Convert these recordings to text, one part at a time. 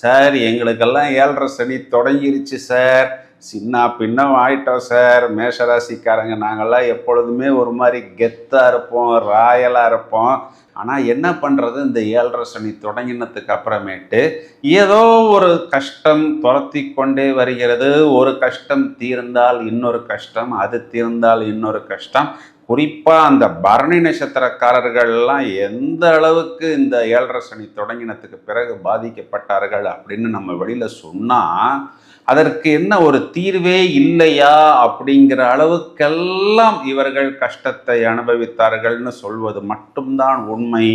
Sir எங்களுக்கெல்லாம் ஏழரை சனி தொடங்கிருச்சு sir. சின்ன பின்னம் ஆயிட்டோம் சார். மேஷராசிக்காரங்க நாங்கள்லாம் எப்பொழுதுமே ஒரு மாதிரி கெத்தாக இருப்போம் ராயலாக இருப்போம். ஆனால் என்ன பண்ணுறது இந்த ஏழரை சனி தொடங்கினதுக்கு அப்புறமேட்டு ஏதோ ஒரு கஷ்டம் துரத்தி கொண்டே வருகிறது. ஒரு கஷ்டம் தீர்ந்தால் இன்னொரு கஷ்டம் அது தீர்ந்தால் இன்னொரு கஷ்டம். குறிப்பாக அந்த பரணி நட்சத்திரக்காரர்கள்லாம் எந்த அளவுக்கு இந்த ஏழரை சனி தொடங்கினத்துக்கு பிறகு பாதிக்கப்பட்டார்கள் அப்படின்னு நம்ம வெளியில் சொன்னால் அதற்கு என்ன ஒரு தீர்வே இல்லையா அப்படிங்கிற அளவுக்கெல்லாம் இவர்கள் கஷ்டத்தை அனுபவித்தார்கள்னு சொல்வது மட்டும்தான் உண்மை.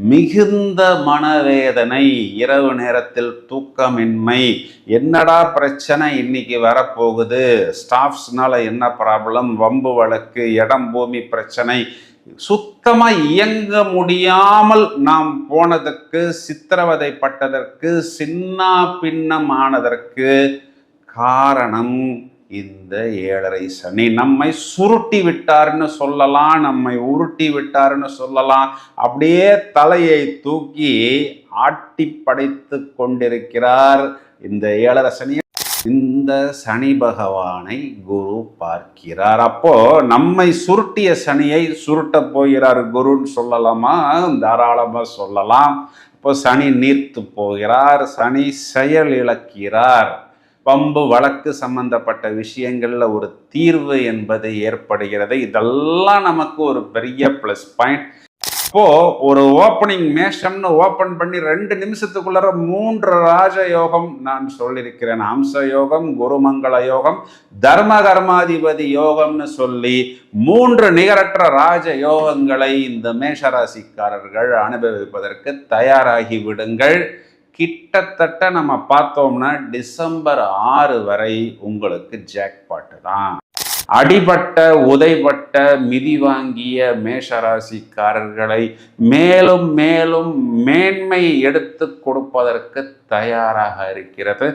மிகுந்த மனவேதனை இரவு நேரத்தில் தூக்கமின்மை. என்னடா பிரச்சனை இன்னைக்கு வரப்போகுது? ஸ்டாஃப்ஸ்னால என்ன ப்ராப்ளம்? வம்பு வழக்கு இடம் பூமி பிரச்சனை. சுத்தமா இயங்க முடியாமல் நாம் போனதற்கு சித்திரவதைப்பட்டதற்கு சின்ன பின்னமானதற்கு காரணம் இந்த ஏழரை சனி நம்மை சுருட்டி விட்டார்னு சொல்லலாம் நம்மை உருட்டி விட்டார்னு சொல்லலாம். அப்படியே தலையை தூக்கி ஆட்டி படைத்து கொண்டிருக்கிறார் இந்த ஏழரை சனி. இந்த சனி பகவானை குரு பார்க்கிறார். அப்போ நம்மை சுருட்டிய சனியை சுருட்ட போகிறார் குருன்னு சொல்லலாமா? தாராளமா சொல்லலாம். இப்போ சனி நீர்த்து போகிறார் சனி செயல் இழக்கிறார் பம்பு வழக்கு சம்பந்தப்பட்ட விஷயங்களில் ஒரு தீர்வு என்பது ஏற்படுகிறது. இதெல்லாம் நமக்கு ஒரு பெரிய ப்ளஸ் பாயிண்ட் இப்போ ஒரு ஓப்பனிங் மேஷம்னு ஓப்பன் பண்ணி ரெண்டு நிமிஷத்துக்குள்ளார மூன்று ராஜ யோகம் நான் சொல்லியிருக்கிறேன். அம்ச யோகம் குருமங்கள யோகம் தர்ம கர்மாதிபதி யோகம்னு சொல்லி மூன்று நிகரற்ற ராஜ யோகங்களை இந்த மேஷராசிக்காரர்கள் அனுபவிப்பதற்கு தயாராகி விடுங்கள். கிட்டத்தட்ட நம்ம பார்த்தோம்னா டிசம்பர் ஆறு வரை உங்களுக்கு ஜாக்பாட்டு தான். அடிபட்ட உதைபட்ட மிதி வாங்கிய மேஷராசிக்காரர்களை மேலும் மேலும் மேன்மை எடுத்து கொடுப்பதற்கு தயாராக இருக்கிறது.